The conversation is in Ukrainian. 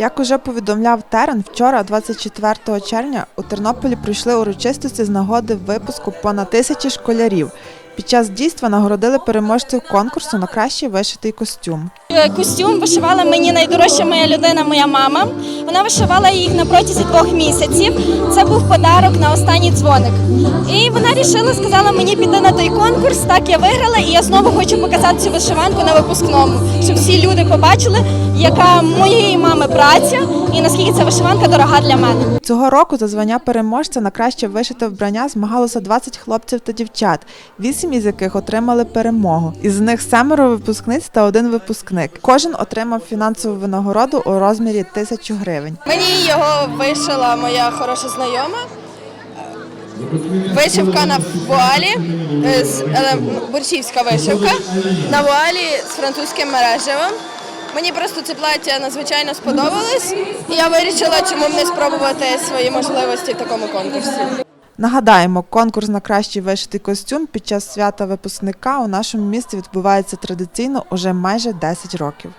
Як уже повідомляв Терен, вчора, 24 червня, у Тернополі пройшли урочистості з нагоди випуску понад тисячі школярів. Під час дійства нагородили переможців конкурсу на кращий вишитий костюм. Е, Костюм вишивала мені найдорожча моя людина, моя мама. Вона вишивала їх на протязі двох місяців. Це був подарок на останній дзвоник. І вона рішила, сказала мені піти на той конкурс. Так я виграла, і я знову хочу показати цю вишиванку на випускному, щоб всі люди побачили, яка моєї мами праця і наскільки ця вишиванка дорога для мене. Цього року за звання переможця на краще вишите вбрання змагалося 20 хлопців та дівчат, вісім із яких отримали перемогу. Із них семеро випускниць та один випускник. Кожен отримав фінансову винагороду у розмірі тисячу гривень. Мені його вишила моя хороша знайома. Вишивка на вуалі, е, з- е, борщівська вишивка на вуалі з французьким мережевим. Мені просто це плаття надзвичайно сподобалось, і я вирішила, чому б не спробувати свої можливості в такому конкурсі. Нагадаємо, конкурс на кращий вишитий костюм під час свята випускника у нашому місті відбувається традиційно уже майже 10 років.